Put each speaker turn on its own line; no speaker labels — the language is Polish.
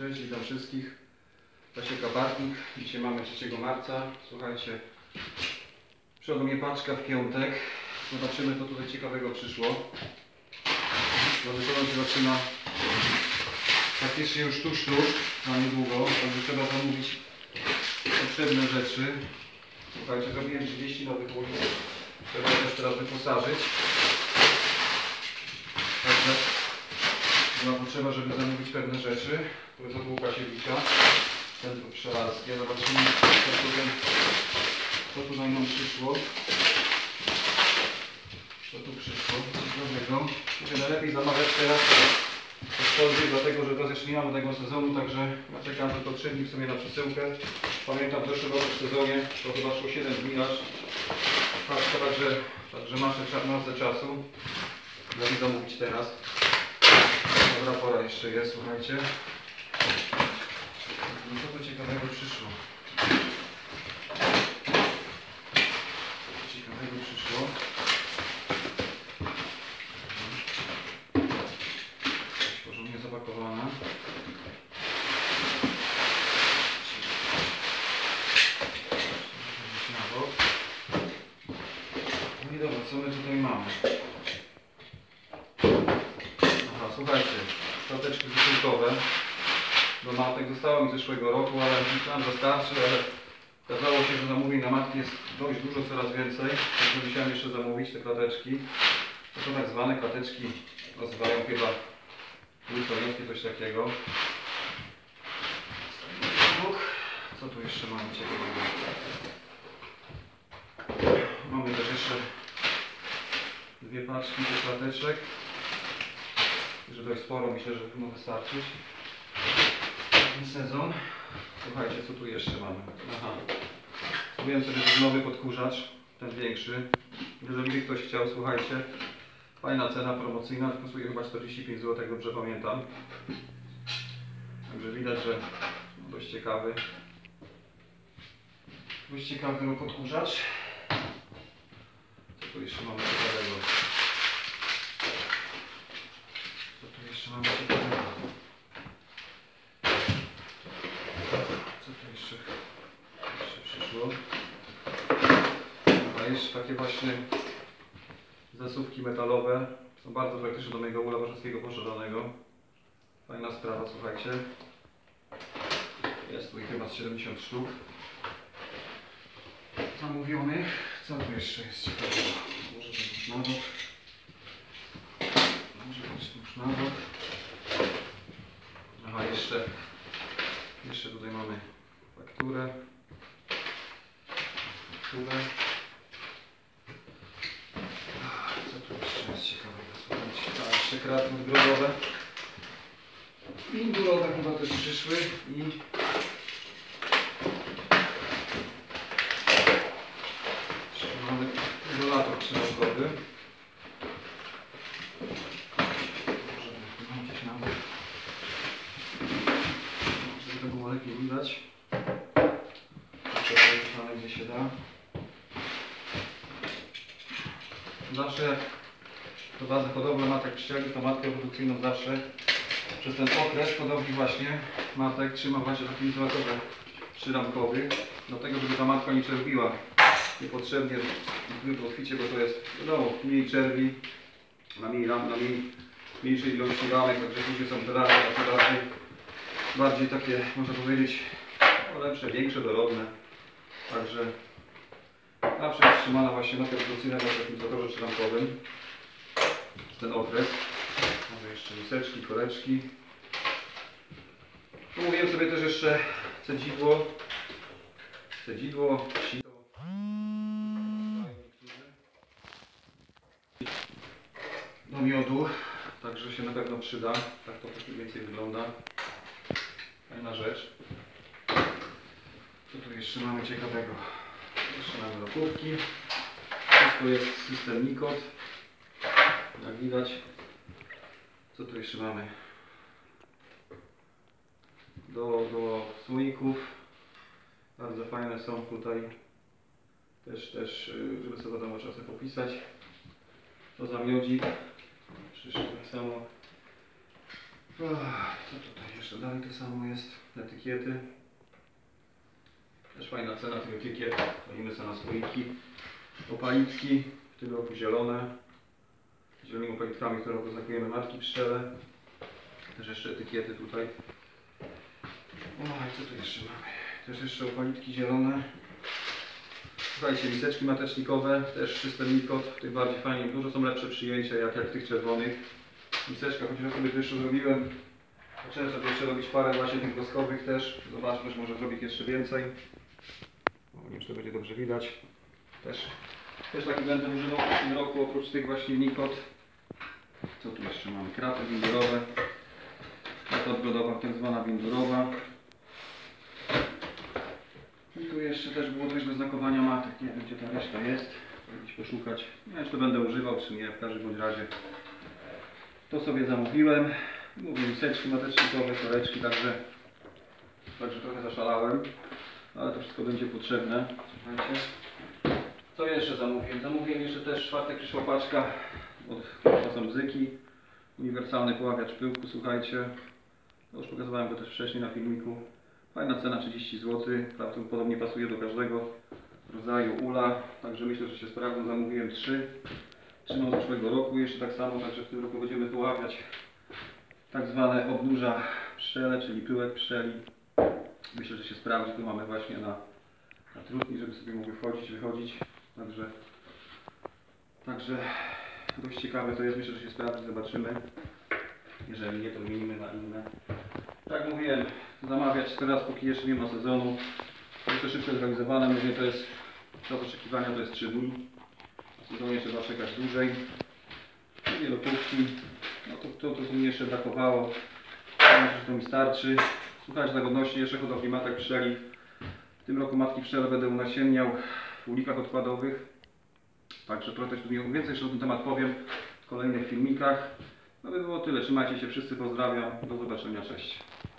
Cześć, witam wszystkich. Pasieka Bartnik. Dzisiaj mamy 3 marca. Słuchajcie, przyszła mnie paczka w piątek. Zobaczymy, co tutaj ciekawego przyszło. Zawykonał się zaczyna praktycznie już tuż, tuż, na niedługo. Także trzeba zamówić potrzebne rzeczy. Słuchajcie, zrobiłem 30 nowych łóżek. Trzeba też teraz wyposażyć. Także była potrzeba, żeby zamówić pewne rzeczy, u Łukasiewicza. Ten tu przelaskie. Zobaczymy, co tutaj, co tutaj nam przyszło. Co tu przyszło? Ciekawego. Mówię, najlepiej zamawiać teraz cokolwiek, dlatego że teraz jeszcze nie mamy tego sezonu, także ja czekam tylko 3 dni w sumie na przesyłkę. Pamiętam w zeszłym w sezonie, to chyba szło 7 dni aż. Także, także masę, cza- masę czasu. Żeby zamówić teraz. Dobra pora jeszcze jest, słuchajcie. No co tu ciekawego przyszło? Co ciekawego przyszło? Coś porządnie zapakowane. Na bok. No i dobra, co my tutaj mamy? Aha, słuchajcie, wysiłkowe do matek dostałem z zeszłego roku, ale myślałem, że starczy, ale okazało się, że zamówień na matki jest dość dużo, coraz więcej. Także musiałem jeszcze zamówić te klateczki. To są tak zwane klateczki, nazywają chyba Wilsonowskie, coś takiego. Co tu jeszcze mamy ciekawego? Mamy też jeszcze dwie paczki tych klateczek. Że dość sporo, myślę, że może wystarczyć. Ten sezon. Słuchajcie, co tu jeszcze mamy? Aha. Kupiłem sobie ten nowy podkurzacz, ten większy. Jeżeli by ktoś chciał, słuchajcie, fajna cena promocyjna, kosztuje chyba 45 zł, jak dobrze pamiętam. Także widać, że dość ciekawy. Dość ciekawy podkurzacz. Co tu jeszcze mamy ciekawego? Co tu jeszcze mamy ciekawego? Co tu jeszcze, jeszcze przyszło? A jeszcze takie właśnie zasuwki metalowe. Są bardzo praktyczne do mojego ula warszawskiego poszerzonego. Fajna sprawa, słuchajcie. Jest tu chyba z 70 sztuk zamówionych. Co tu jeszcze jest ciekawego? Może już na bok. Może już na bok. Jeszcze, jeszcze tutaj mamy fakturę. Fakturę. Co tu jeszcze jest ciekawego? Słuchajcie, jeszcze kratki grobowe. Indulowe chyba też przyszły i jeszcze mamy izolator trzynastkowy. Może mam gdzieś na bok. Żeby to było lepiej widać. Mamy gdzie się da. Zawsze jak prowadzę hodowlę matek pszczeli, to matkę produkcyjną zawsze przez ten okres hodowli właśnie matek trzymam właśnie w takim izolatorze przyramkowy, dlatego żeby ta matka nie czerwiła niepotrzebnie w kotwicie, bo to jest wiadomo, mniej czerwi, na mniej na mniej, mniejszej ilości ramek, także później są te ramy bardziej, bardziej takie, można powiedzieć, no lepsze, większe, dorodne. Także zawsze jest trzymana właśnie matka produkcyjna w takim izolatorze przyramkowym ten okres. Może jeszcze miseczki, koreczki. Tu mówiłem sobie też jeszcze cedzidło. Cedzidło, sito. Do miodu, także się na pewno przyda. Tak to mniej więcej wygląda. Fajna rzecz. Co tu jeszcze mamy ciekawego? Jeszcze mamy lotówki. Wszystko jest system Nikot. Jak widać, co tu jeszcze mamy? Do, do słoików. Bardzo fajne są tutaj. Też, też, y, żeby sobie wiadomo, trzeba sobie popisać. To za miodzik. Tak samo. Co tutaj jeszcze dalej to samo jest? Etykiety. Też fajna cena tych etykiet. Palimy sobie na słoiki. Opalitki, w tym roku zielone. Zielonymi opalitkami, które oznakujemy matki pszczele. Też jeszcze etykiety tutaj. Oj, co tu jeszcze mamy? Też jeszcze opalitki zielone. Słuchajcie, miseczki matecznikowe, też system Nikot, tych bardziej fajnie, dużo są lepsze przyjęcia jak, jak tych czerwonych. Miseczka, chociaż ja sobie jeszcze zrobiłem, zacząłem sobie jeszcze robić parę tych woskowych też, zobaczmy, że może zrobić jeszcze więcej. Nie wiem, czy to będzie dobrze widać. Też, też taki będę używał w tym roku, oprócz tych właśnie Nikot. Co tu jeszcze mamy? Kraty windurowe. Krata odbrodowa, tak zwana windurowa. I tu jeszcze też było coś do znakowania matek. Nie wiem gdzie ta reszta jest. Gdzieś poszukać. Nie wiem czy to będę używał czy nie. W każdym bądź razie to sobie zamówiłem. Mówię miseczki matecznikowe, koreczki, także także trochę zaszalałem. Ale to wszystko będzie potrzebne. Słuchajcie. Co jeszcze zamówiłem? Zamówiłem jeszcze też czwartek przyszła paczka od czasem bzyki. Uniwersalny poławiacz pyłku, słuchajcie. To już pokazywałem go też wcześniej na filmiku. Fajna cena 30 zł, prawdopodobnie pasuje do każdego rodzaju ula, także myślę, że się sprawdzą. Zamówiłem 3. Trzymam z zeszłego roku jeszcze tak samo, także w tym roku będziemy poławiać tak zwane obnóża pszczele, czyli pyłek pszczeli. Myślę, że się sprawdzi. Tu mamy właśnie na, na trutni, żeby sobie mogły wchodzić, wychodzić. Także, także dość ciekawe to jest. Myślę, że się sprawdzi. Zobaczymy. Jeżeli nie, to zmienimy na inne. Tak mówiłem, zamawiać teraz, póki jeszcze nie ma sezonu. Jest to szybko zrealizowane. Mówię, to jest czas oczekiwania to jest 3 dni. W sezonie trzeba czekać dłużej. Dwie lotówki. No to, to, to, co mi jeszcze brakowało. Myślę, że to mi starczy. Słuchajcie, tak odnośnie jeszcze hodowli matek pszczeli. W tym roku matki pszczele będę unasienniał w ulikach odkładowych. Także trochę też więcej jeszcze na ten temat powiem w kolejnych filmikach. No by było tyle. Trzymajcie się wszyscy, pozdrawiam. Do zobaczenia, cześć.